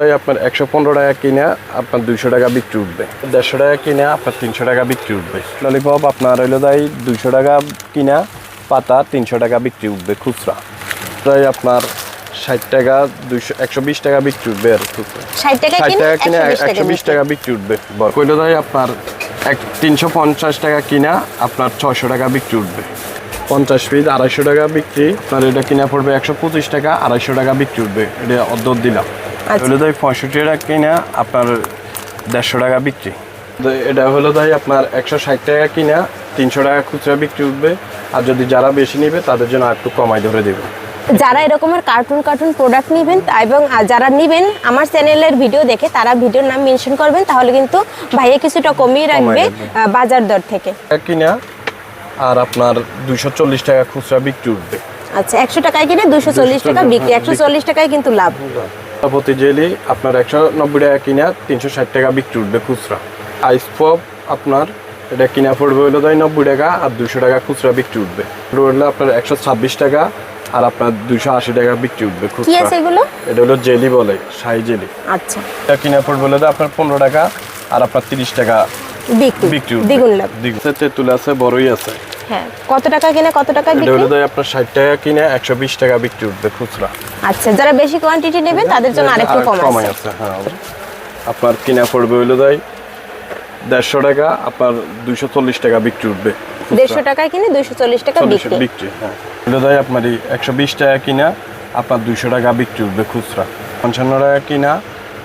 আপনার একশো পনেরো টাকা কিনে আপনার দুইশো টাকা বিক্রি উঠবে। দেড়শো টাকা কিনে আপনার তিনশো টাকা বিক্রি উঠবে। ললিপপ আপনার হইল তাই দুইশো টাকা কিনা পাতা তিনশো টাকা বিক্রি উঠবে খুচরা। তাই আপনার ষাট টাকা দুইশো একশো বিশ টাকা বিক্রি উঠবে আর খুচরা ষাট টাকা কিনে একশো বিশ টাকা বিক্রি। উঠবে। কইলো তাই আপনার এক তিনশো পঞ্চাশ টাকা কিনা আপনার ছয়শো টাকা বিক্রি উঠবে। পঞ্চাশ পিস আড়াইশো টাকা বিক্রি আপনার এটা কিনা পড়বে একশো পঁচিশ টাকা আড়াইশো টাকা বিক্রি উঠবে। এটা অর্ধ দিলাম। হলো তাই পঁয়ষট্টি টাকা কিনা আপনার দেড়শো টাকা বিক্রি। তো এটা হলো তাই আপনার একশো ষাট টাকা কিনা তিনশো টাকা খুচরা বিক্রি উঠবে। আর যদি যারা বেশি নেবে তাদের জন্য আর একটু কমাই ধরে দেবে। যারা এরকমের কার্টুন কার্টুন প্রোডাক্ট নেবেন এবং যারা নেবেন আমার চ্যানেলের ভিডিও দেখে তারা ভিডিওর নাম মেনশন করবেন তাহলে কিন্তু ভাইয়া কিছুটা কমিয়ে রাখবে রাখবে। বাজার দর থেকে। কিনা আর আপনার দুইশো চল্লিশ টাকা খুচরা বিক্রি উঠবে। আচ্ছা একশো টাকায় কিনে দুশো চল্লিশ টাকা বিক্রি একশো চল্লিশ টাকায় কিন্তু লাভ। প্রতি জেলি আপনার একশো নব্বই টাকা কিনা তিনশো ষাট টাকা বিক্রি উঠবে খুচরা। আইস পপ আপনার এটা কিনা পড়বে হলো তাই নব্বই টাকা আর দুশো টাকা খুচরা বিক্রি উঠবে। হলো আপনার একশো ছাব্বিশ টাকা আর আপনার দুশো আশি টাকা বিক্রি উঠবে খুচরা। এটা হলো জেলি বলে শাহি জেলি। আচ্ছা। এটা কিনা পড়বে হলো আপনার পনেরো টাকা আর আপনার তিরিশ টাকা বিক্রি দ্বিগুণ লাভ। দ্বিগুণ। তেঁতুল আছে বড়ই আছে। হ্যাঁ কত টাকা কিনে কত টাকা এটা হলো আপনার ষাট টাকা কিনে একশো বিশ টাকা বিক্রি উঠবে খুচরা। আচ্ছা যারা বেশি কোয়ান্টিটি নেবেন তাদের জন্য আরেকটু আর কম আছে। হ্যাঁ আপনার কিনা পড়বে হইল তাই দেড়শো টাকা আপনার দুইশো চল্লিশ টাকা বিক্রি উঠবে দেড়শো টাকায় কিনে দুইশো চল্লিশ টাকা বিক্রি। বিক্রি হ্যাঁ। হইল তাই আপনার একশো বিশ টাকা কিনা আপনার দুইশো টাকা বিক্রি উঠবে খুচরা। পঞ্চান্ন টাকা কিনা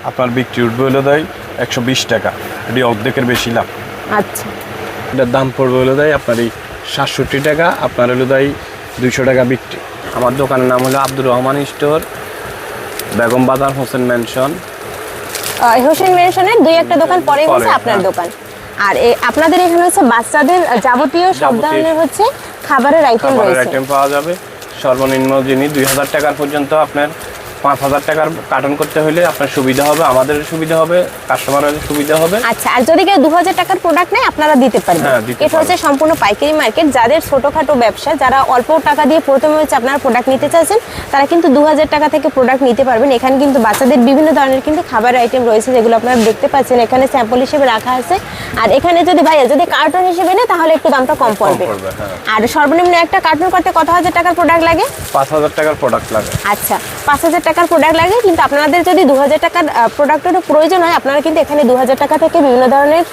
আপনার বিক্রি উঠবে হইল তাই একশো বিশ টাকা। এটি অর্ধেকের বেশি লাভ। আচ্ছা। এটার দাম পড়বে হলো তাই আপনার এই সাতষট্টি টাকা আপনার হলো তাই দুইশো টাকা বিক্রি। আমার দোকানের নাম হলো আব্দুর রহমান স্টোর বেগম বাজার হোসেন ম্যানশন আহ, হোসেন মেনশনের দুই একটা দোকান পরে হচ্ছে আপনার হ্যাঁ। দোকান। আর আপনাদের এখানে হচ্ছে বাচ্চাদের যাবতীয় সব ধরনের হচ্ছে খাবারের আইটেম খাবারের রয়েছে। আইটেম পাওয়া যাবে। সর্বনিম্ন যিনি দুই হাজার টাকার পর্যন্ত আপনার পাঁচ হাজার টাকার কার্টন করতে হলে আপনার সুবিধা হবে আমাদের সুবিধা হবে কাস্টমারের সুবিধা হবে। আচ্ছা আর যদি কেউ দু হাজার টাকার প্রোডাক্ট নেয় আপনারা দিতে পারবেন। হ্যাঁ, এটা হচ্ছে সম্পূর্ণ পাইকারি মার্কেট যাদের ছোটখাটো ব্যবসা যারা অল্প টাকা দিয়ে প্রথমে হচ্ছে আপনারা প্রোডাক্ট নিতে চাচ্ছেন তারা কিন্তু দু হাজার টাকা থেকে প্রোডাক্ট নিতে পারবেন। এখানে কিন্তু বাচ্চাদের বিভিন্ন ধরনের কিন্তু খাবারের আইটেম রয়েছে যেগুলো আপনারা দেখতে পাচ্ছেন। এখানে স্যাম্পল হিসেবে রাখা আছে। আর এখানে যদি ভাইয়া যদি কার্টন হিসেবে নেয় তাহলে একটু দামটা কম পড়বে। হ্যাঁ। আর সর্বনিম্ন একটা কার্টন করতে কত হাজার টাকার প্রোডাক্ট লাগে? পাঁচ হাজার টাকার প্রোডাক্ট লাগে। আচ্ছা পাঁচ হাজার টাকার প্রোডাক্ট লাগে, কিন্তু আপনাদের যদি দু হাজার টাকার প্রোডাক্টেরও প্রয়োজন হয়, আপনারা কিন্তু এখানে দু হাজার টাকা থেকে বিভিন্ন ধরনের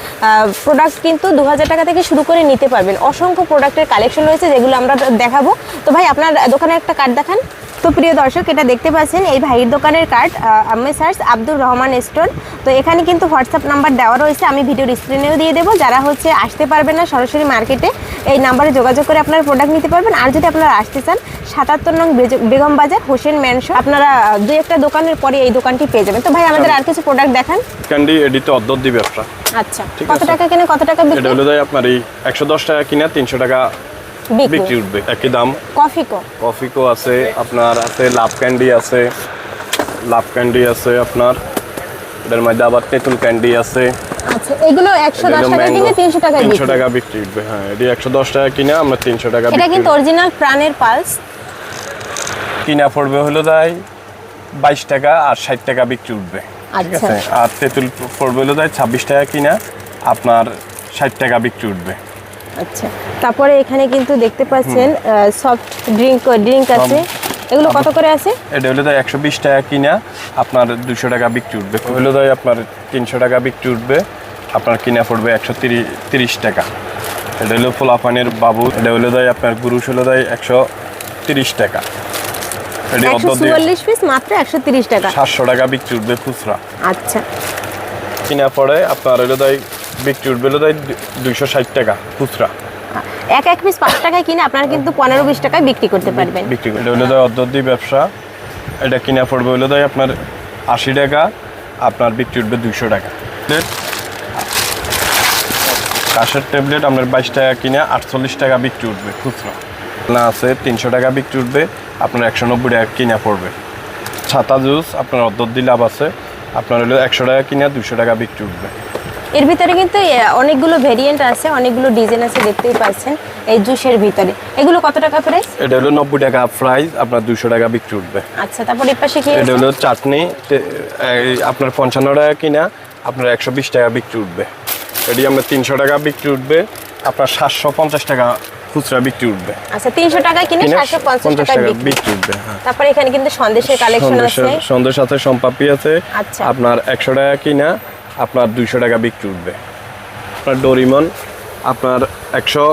প্রোডাক্ট কিন্তু দু হাজার টাকা থেকে শুরু করে নিতে পারবেন। অসংখ্য প্রোডাক্টের কালেকশন রয়েছে, যেগুলো আমরা দেখাবো। তো ভাই, আপনার দোকানে একটা কার্ড দেখান। তো প্রিয় দর্শক এটা দেখতে পাচ্ছেন এই ভাইয়ের দোকানের কার্ড আমি সার্চ আব্দুর রহমান স্টোর। তো এখানে কিন্তু হোয়াটসঅ্যাপ নাম্বার দেওয়া রয়েছে আমি ভিডিওর স্ক্রিনেও দিয়ে দেবো। যারা হচ্ছে আসতে পারবেন না সরাসরি মার্কেটে এই নাম্বারে যোগাযোগ করে আপনারা প্রোডাক্ট নিতে পারবেন। আর যদি আপনারা আসতে চান সাতাত্তর নং বেগম বাজার হোসেন ম্যানশন আপনারা দুই একটা দোকানের পরে এই দোকানটি পেয়ে যাবেন। তো ভাই আমাদের আর কিছু প্রোডাক্ট দেখান। ক্যান্ডি এডিতে অর্ধ দি ব্যবসা। আচ্ছা। কত টাকা কিনে কত টাকা এটা বিক্রি? হলো তাই আপনার এই একশো দশ টাকা কিনা তিনশো টাকা বিক্রি উঠবে। একই দাম। কফি কো কফিকো আছে আপনার আছে লাভ ক্যান্ডি আছে। লাভ ক্যান্ডি আছে আপনার। এটার মধ্যে আবার তেঁতুল ক্যান্ডি আছে। আচ্ছা এগুলো একশো দশ টাকা কিনে তিনশো টাকা তিনশো বিক্রি। টাকা বিক্রি উঠবে হ্যাঁ। এটি একশো দশ টাকা কিনে আমরা তিনশো টাকা এটা কিন্তু অরিজিনাল প্রাণের পালস। কিনা পড়বে হলো তাই বাইশ টাকা আর ষাট টাকা বিক্রি উঠবে ঠিক আচ্ছা। আছে? আর তেঁতুল পড়বে হলো তাই ছাব্বিশ টাকা কিনা আপনার ষাট টাকা বিক্রি উঠবে। আচ্ছা তারপরে এখানে কিন্তু দেখতে পাচ্ছেন সফট ড্রিঙ্ক ড্রিঙ্ক আছে। এগুলো কত করে আছে? এটা হলো তাই একশো বিশ টাকা কিনা আপনার দুশো টাকা বিক্রি উঠবে। হলো তাই আপনার তিনশো টাকা বিক্রি উঠবে আপনার কিনা পড়বে একশো তিরিশ টাকা। এটা হলো পোলাপানের বাবু এটা হলো তাই আপনার গুরুশ হলো তাই একশো তিরিশ টাকা। এটি চুয়াল্লিশ পিস মাত্র একশো তিরিশ টাকা। সাতশো টাকা বিক্রি উঠবে খুচরা। আচ্ছা। কিনা পড়ে আপনার হলো তাই বিক্রি উঠবে হলো তাই দুইশো ষাট টাকা খুচরা। এক এক পিস পাঁচ টাকায় কিনে আপনারা কিন্তু পনেরো বিশ টাকায় বিক্রি করতে পারবেন। বিক্রি করে। এটা হলো তাই অর্ধি ব্যবসা। এটা কিনা পড়বে হলো তাই আপনার আশি টাকা আপনার বিক্রি উঠবে দুইশো টাকা। কাশের ট্যাবলেট আপনার বাইশ টাকা কিনে আটচল্লিশ টাকা বিক্রি উঠবে খুচরা। না আছে তিনশো টাকা বিক্রি উঠবে আপনার একশো নব্বই টাকা কিনা পড়বে। ছাতা জুস আপনার অর্ধ লাভ আছে আপনার হলো একশো টাকা কিনে দুশো টাকা বিক্রি উঠবে এর ভিতরে কিন্তু অনেকগুলো ভেরিয়েন্ট আছে অনেকগুলো ডিজাইন আছে দেখতেই পাচ্ছেন এই জুসের ভিতরে। এগুলো কত টাকা প্রাইস এটা হলো নব্বই টাকা প্রাইস আপনার দুশো টাকা বিক্রি উঠবে। আচ্ছা তারপর এর পাশে কি এটা হলো চাটনি আপনার পঞ্চান্ন টাকা কিনা আপনার একশো বিশ টাকা বিক্রি উঠবে। এটি আপনার তিনশো টাকা বিক্রি উঠবে আপনার সাতশো পঞ্চাশ টাকা খুচরা বিক্রি উঠবে। আচ্ছা তিনশো টাকা কিনে কিনে সাতশো পঞ্চাশ পঞ্চাশ টাকা টাকা বিক্রি। উঠবে হ্যাঁ। তারপরে এখানে কিন্তু সন্দেশের কালেকশন আছে। সন্দেশ সাথে সম্পাপি আছে। আচ্ছা। আপনার একশো টাকা কিনা আপনার দুইশো টাকা বিক্রি উঠবে। আপনার ডোরিমন আপনার একশো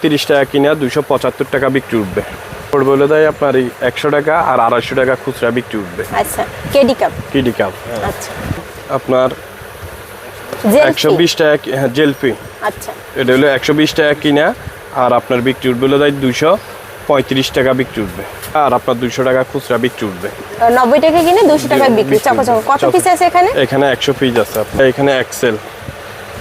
তিরিশ টাকা কিনা দুইশো পঁচাত্তর টাকা বিক্রি উঠবে। হলে দেয় আপনার এই একশো টাকা আর আড়াইশো টাকা খুচরা বিক্রি উঠবে। আচ্ছা কেডি কাপ। কিডি কাপ। আচ্ছা। আপনার একশো বিশ টাকা হ্যাঁ জেলফি আচ্ছা। এটা হলো একশো বিশ টাকা কিনা আর আপনার বিক্রি উঠবে দেয় দুইশো পঁয়ত্রিশ টাকা বিক্রি উঠবে। আর আপনার দুইশো টাকা খুচরা বিক্রি উঠবে। নব্বই টাকা কিনে দুশো টাকা বিক্রি চকো চকো কত পিস আছে এখানে? এখানে একশো পিস আছে। এখানে এক্সেল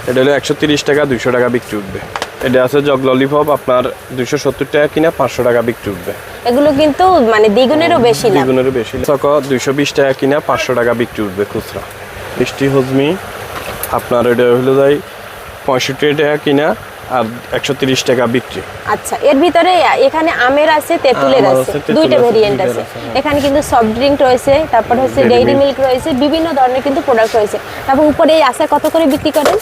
এটা হলো একশো তিরিশ টাকা দুইশো টাকা বিক্রি উঠবে। এটা আছে জগ ললিপপ আপনার দুইশো সত্তর টাকা কিনা পাঁচশো টাকা বিক্রি উঠবে। এগুলো কিন্তু মানে দ্বিগুণেরও বেশি দ্বিগুণেরও বেশি চক দুইশো বিশ টাকা কিনা পাঁচশো টাকা বিক্রি উঠবে খুচরা। মিষ্টি হজমি আপনার এটা হলো যাই পঁয়ষট্টি টাকা কিনা আর একশো তিরিশ টাকা বিক্রি। আচ্ছা এর ভিতরে এখানে আমের আছে তেঁতুলের আছে দুইটা ভেরিয়েন্ট আছে। এখানে কিন্তু সফট ড্রিঙ্ক রয়েছে তারপর হচ্ছে ডেইরি মিল্ক রয়েছে বিভিন্ন ধরনের কিন্তু প্রোডাক্ট রয়েছে। তারপর উপরে এই আচার কত করে বিক্রি করেন?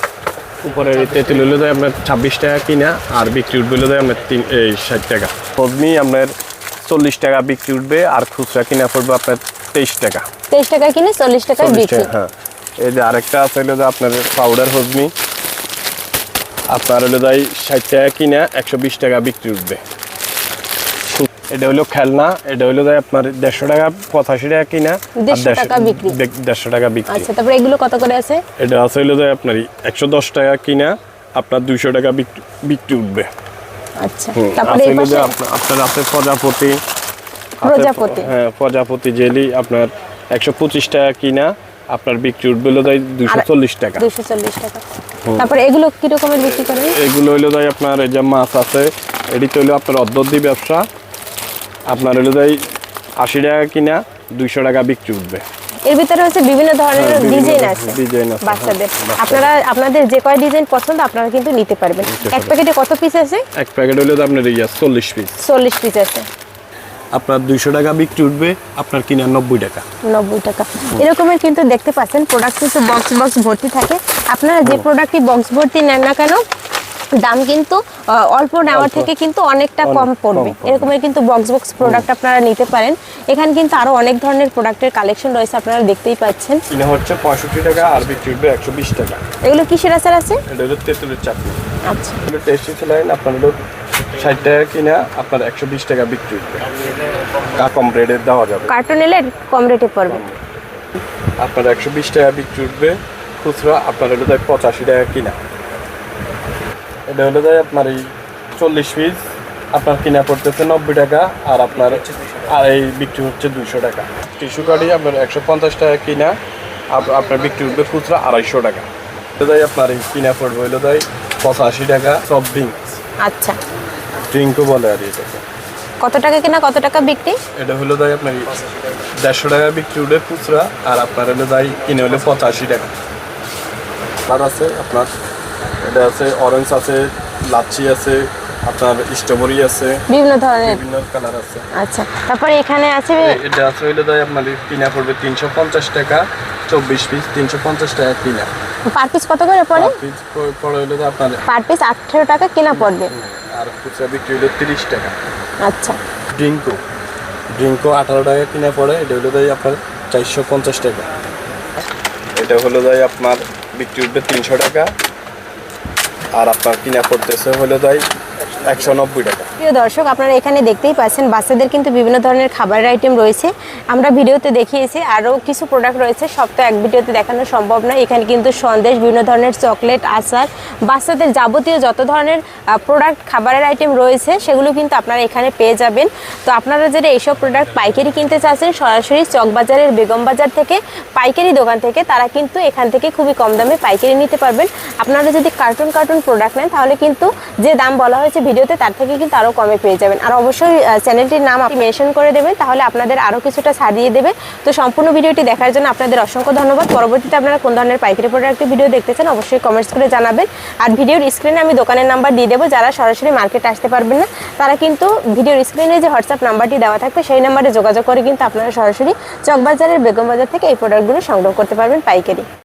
উপরে তেঁতুল হলো যায় আপনার ছাব্বিশ টাকা কিনা আর বিক্রি উঠবে হলো যায় আপনার তিন এই ষাট টাকা। হজমি আপনার চল্লিশ টাকা বিক্রি উঠবে আর খুচরা কিনা পড়বে আপনার তেইশ টাকা। তেইশ টাকা কিনে চল্লিশ চল্লিশ বিক্রি। টাকা হ্যাঁ। এই যে আরেকটা আছে হলো যে আপনার পাউডার হজমি। আপনার হলো যাই ষাট টাকা কিনা একশো বিশ টাকা বিক্রি উঠবে। এটা হলো খেলনা এটা হলো যাই আপনার দেড়শো টাকা পঁচাশি টাকা কিনা আর 150 টাকা বিক্রি। দেড়- দেড়শো টাকা বিক্রি। আচ্ছা তারপর এগুলো কত করে আছে? এটা আছে হলো যে আপনার একশো দশ টাকা কিনা আপনার দুইশো টাকা বিক্রি উঠবে। আচ্ছা তারপরে এই যে পাশে? আপনার- আপনার আছে প্রজাপতি। প্রজাপতি। হ্যাঁ প্রজাপতি জেলি আপনার একশো পঁচিশ টাকা কিনা আপনার বিক্রি উঠবে হলো যাই দুইশো চল্লিশ টাকা। দুশো চল্লিশ টাকা। তারপরে এগুলো কি রকমের বিক্রি করেন? এগুলো হইল যাই আপনার এই যে মাছ আছে এটি তো হইল আপনার অর্ধদি ব্যবসা। আপনার হইল যাই আশি টাকা কিনা দুইশো টাকা বিক্রি উঠবে। এর ভিতরে হচ্ছে বিভিন্ন ধরনের হ্যাঁ, ডিজাইন আছে ডিজাইন আছে, বাচ্চাদের। হ্যাঁ, আপনারা আপনাদের যে কয় ডিজাইন পছন্দ আপনারা কিন্তু নিতে পারবেন। এক প্যাকেটে কত পিস আছে? এক প্যাকেট হইল যে আপনার ইয়া চল্লিশ পিস চল্লিশ পিস আছে। আপনার দুইশো টাকা বিক্রি উঠবে আপনার কিনা নব্বই টাকা। নব্বই টাকা। এরকমের কিন্তু দেখতে পাচ্ছেন প্রোডাক্ট কিন্তু বক্স বক্স ভর্তি থাকে। আপনারা যে প্রোডাক্টটি বক্স ভর্তি নেন না কেন দাম কিন্তু অল্প নেওয়ার থেকে কিন্তু অনেকটা কম পড়বে। এরকমের কিন্তু বক্স বক্স প্রোডাক্ট আপনারা নিতে পারেন। এখানে কিন্তু আরও অনেক ধরনের প্রোডাক্টের কালেকশন রয়েছে আপনারা দেখতেই পাচ্ছেন। হচ্ছে পঁয়ষট্টি টাকা আর বিক্রি উঠবে একশো বিশ টাকা। এগুলো কিসের আচার আছে? এটা হলো তেঁতুলের চাটনি। আচ্ছা। এগুলো টেস্টি আপনার ষাট টাকা কিনা আপনার একশো বিশ টাকা বিক্রি কা কম রেটে দেওয়া যাবে। কার্টুন এলে কম রেটে পড়বে। আপনার একশো বিশ টাকা বিক্রি উঠবে খুচরা আপনার হলো তাই পঁচাশি টাকা কিনা। এটা হলো তাই আপনার এই চল্লিশ পিস আপনার কিনা পড়তেছে নব্বই টাকা আর আপনার আর এই বিক্রি হচ্ছে দুশো টাকা। টিস্যু কার্ডই আপনার একশো পঞ্চাশ টাকা কিনা আপ- আপনার বিক্রি উঠবে খুচরা আড়াইশো টাকা। তাই আপনার এই কিনা পড়বে হলো তাই পঁচাশি টাকা সব ড্রিঙ্কস আচ্ছা। ড্রিঙ্কও বলে আর এটাকে। কত টাকা কিনা কত টাকা বিক্রি? এটা হলো তাই আপনার দেড়শো টাকা বিক্রি উঠে খুচরা আর আপনার হলো তাই কিনে হলো পঁচাশি টাকা। আর আছে আপনার এটা আছে অরেঞ্জ আছে লাচ্ছি আছে আপনার স্ট্রবেরি আছে বিভিন্ন ধরনের। বিভিন্ন কালার আছে। আচ্ছা তারপরে এখানে আছে এটা আছে হইল তাই আপনার কিনা পড়বে তিনশো পঞ্চাশ টাকা চব্বিশ পিস তিনশো পঞ্চাশ টাকা কিনা। পার পিস কত করে পড়ে? আর পিস পড়ে হইল তো আপনার পার পিস আঠেরো টাকা কিনা পড়বে। আর খুচরা বিক্রি হলো তিরিশ টাকা। আচ্ছা। ড্রিঙ্কো। ড্রিঙ্কো আঠারো টাকা কিনে পড়ে এটা হলো তাই আপনার চারশো পঞ্চাশ টাকা। এটা হলো তাই আপনার বিক্রি উঠবে তিনশো টাকা। আর আপনার কিনা পড়তেছে হলো তাই একশো নব্বই টাকা। প্রিয় দর্শক, আপনারা এখানে দেখতেই পাচ্ছেন, বাচ্চাদের কিন্তু বিভিন্ন ধরনের খাবারের আইটেম রয়েছে। আমরা ভিডিওতে দেখিয়েছি, আরও কিছু প্রোডাক্ট রয়েছে। সব তো এক ভিডিওতে দেখানো সম্ভব নয়। এখানে কিন্তু সন্দেশ, বিভিন্ন ধরনের চকলেট আচার, বাচ্চাদের যাবতীয় যত ধরনের প্রোডাক্ট খাবারের আইটেম রয়েছে, সেগুলো কিন্তু আপনারা এখানে পেয়ে যাবেন। তো আপনারা যারা এইসব প্রোডাক্ট পাইকারি কিনতে চাচ্ছেন, সরাসরি চকবাজারের বেগম বাজার থেকে, পাইকারি দোকান থেকে, তারা কিন্তু এখান থেকে খুবই কম দামে পাইকারি নিতে পারবেন। আপনারা যদি কার্টুন কার্টুন প্রোডাক্ট নেন, তাহলে কিন্তু যে দাম বলা হয়েছে ভিডিওতে তার থেকে কিন্তু আরও কমে পেয়ে যাবেন। আর অবশ্যই চ্যানেলটির নাম আপনি মেনশন করে দেবেন, তাহলে আপনাদের আরও কিছুটা ছাড়িয়ে দেবে। তো সম্পূর্ণ ভিডিওটি দেখার জন্য আপনাদের অসংখ্য ধন্যবাদ। পরবর্তীতে আপনারা কোন ধরনের পাইকারি প্রোডাক্টের ভিডিও দেখতে চান, অবশ্যই কমেন্টস করে জানাবেন। আর ভিডিওর স্ক্রিনে আমি দোকানের নাম্বার দিয়ে দেবো, যারা সরাসরি মার্কেটে আসতে পারবেন না, তারা কিন্তু ভিডিওর স্ক্রিনে যে হোয়াটসঅ্যাপ নাম্বারটি দেওয়া থাকবে, সেই নাম্বারে যোগাযোগ করে কিন্তু আপনারা সরাসরি চকবাজারের বেগম বাজার থেকে এই প্রোডাক্টগুলো সংগ্রহ করতে পারবেন পাইকারি।